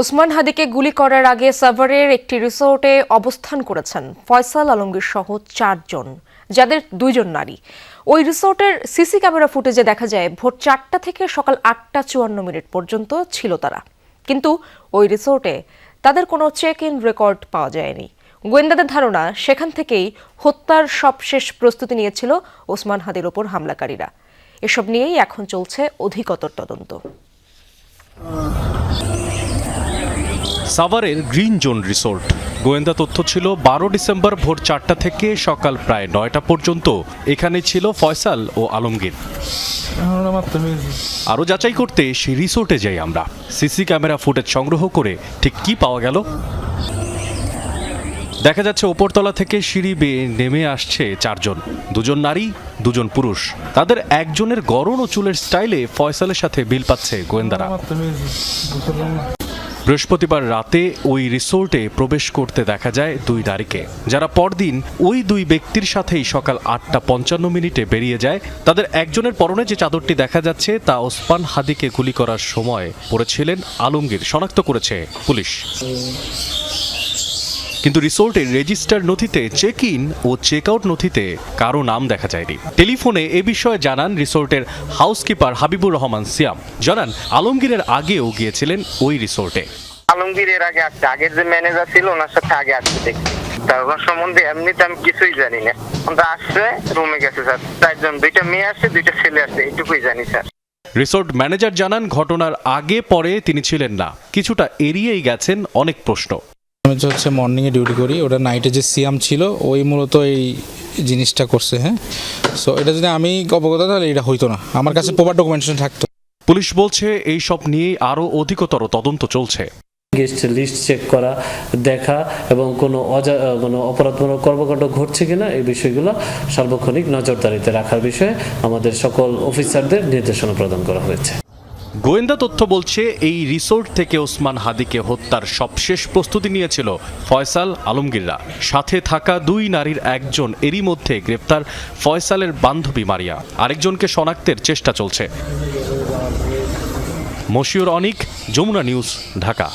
ওসমান হাদিকে গুলি করার আগে সাভারের একটি রিসোর্টে অবস্থান করেছেন ফয়সাল আলমগীর সহ চারজন, যাদের দুইজন নারী। ওই রিসোর্টের সিসি ক্যামেরা ফুটেজে দেখা যায়, ভোর চারটা থেকে সকাল আটটা চুয়ান্ন মিনিট পর্যন্ত ছিল তারা। কিন্তু ওই রিসোর্টে তাদের কোনো চেক ইন রেকর্ড পাওয়া যায়নি। গোয়েন্দাদের ধারণা, সেখান থেকেই হত্যার সবশেষ প্রস্তুতি নিয়েছিল ওসমান হাদির ওপর হামলাকারীরা। এসব নিয়েই এখন চলছে অধিকতর তদন্ত। সাভারের গ্রিন জোন রিসোর্ট। গোয়েন্দা তথ্য ছিল, বারো ডিসেম্বর ভোর চারটা থেকে সকাল প্রায় নয়টা পর্যন্ত এখানে ছিল ফয়সাল ও আলমগীর। আরও যাচাই করতে সেই রিসোর্টে যাই আমরা। সিসি ক্যামেরা ফুটেজ সংগ্রহ করে ঠিক কি পাওয়া গেল? দেখা যাচ্ছে ওপরতলা থেকে সিঁড়ি বেয়ে নেমে আসছে চারজন। দুজন নারী, দুজন পুরুষ। তাদের একজনের গরণ ও চুলের স্টাইলে ফয়সালের সাথে বিল পাচ্ছে গোয়েন্দারা। বৃহস্পতিবার রাতে ওই রিসোর্টে প্রবেশ করতে দেখা যায় দুই নারীকে। যারা পরদিন ওই দুই ব্যক্তির সাথেই সকাল আটটা পঞ্চান্ন মিনিটে বেরিয়ে যায়, তাদের একজনের পরনে যে চাদরটি দেখা যাচ্ছে তা ওসমান হাদিকে গুলি করার সময় পড়েছিলেন আলমগীর, শনাক্ত করেছে পুলিশ। কিন্তু রিসোর্টের রেজিস্টার নথিতে চেক ইন ও চেক আউট নথিতে কারও নাম দেখা যায়নি। টেলিফোনে এ বিষয়ে জানান রিসোর্টের হাউসকিপার হাবিবুর রহমান সিয়াম। জানান আলমগীরের আগেও গিয়েছিলেন ওই রিসোর্টে। আলমগীর এর আগে আসছে আগের যে ম্যানেজার ছিল ওনার সাথে আগে আসছে দেখছি। তার সম্বন্ধে এমনিতে আমি কিছুই জানি না। ওরা আসছে রুমে গেছে স্যার। চারজন দুইটা মেয়ে আসছে দুইটা ছেলে আসছে এইটুকুই জানি স্যার। রিসোর্ট ম্যানেজার জানান ঘটনার আগে পরে তিনি ছিলেন না। কিছুটা এড়িয়েই গেছেন অনেক প্রশ্ন। আমি তো হচ্ছে মর্নিংয়ে ডিউটি করি ওটা নাইটে যে সিয়াম ছিল ওই মূলত এই জিনিসটা করছে হ্যাঁ? সো এটা যদি আমি অবগত তাহলে এটা হইতো না। আমার কাছে প্রপার ডকুমেন্টেশন থাকতো। পুলিশ বলছে এই সব নিয়েই আরও অধিকতর তদন্ত চলছে। গেস্ট লিস্ট চেক করা দেখা এবং কোনো অজা কোনো অপরাধমূলক কর্মকাণ্ড ঘটছে কিনা এই বিষয়গুলো সার্বক্ষণিক নজরদারিতে রাখার বিষয়ে আমাদের সকল অফিসারদের নির্দেশনা প্রদান করা হয়েছে। গোয়েন্দা তথ্য বলছে, এই রিসোর্ট থেকে ওসমান হাদিকে হত্যার সবশেষ প্রস্তুতি নিয়েছিল ফয়সাল আলমগীররা। সাথে থাকা দুই নারীর একজন এরই মধ্যে গ্রেপ্তার, ফয়সালের বান্ধবী মারিয়া। আরেকজনকে শনাক্তের চেষ্টা চলছে। মশিউর অনিক, যমুনা নিউজ, ঢাকা।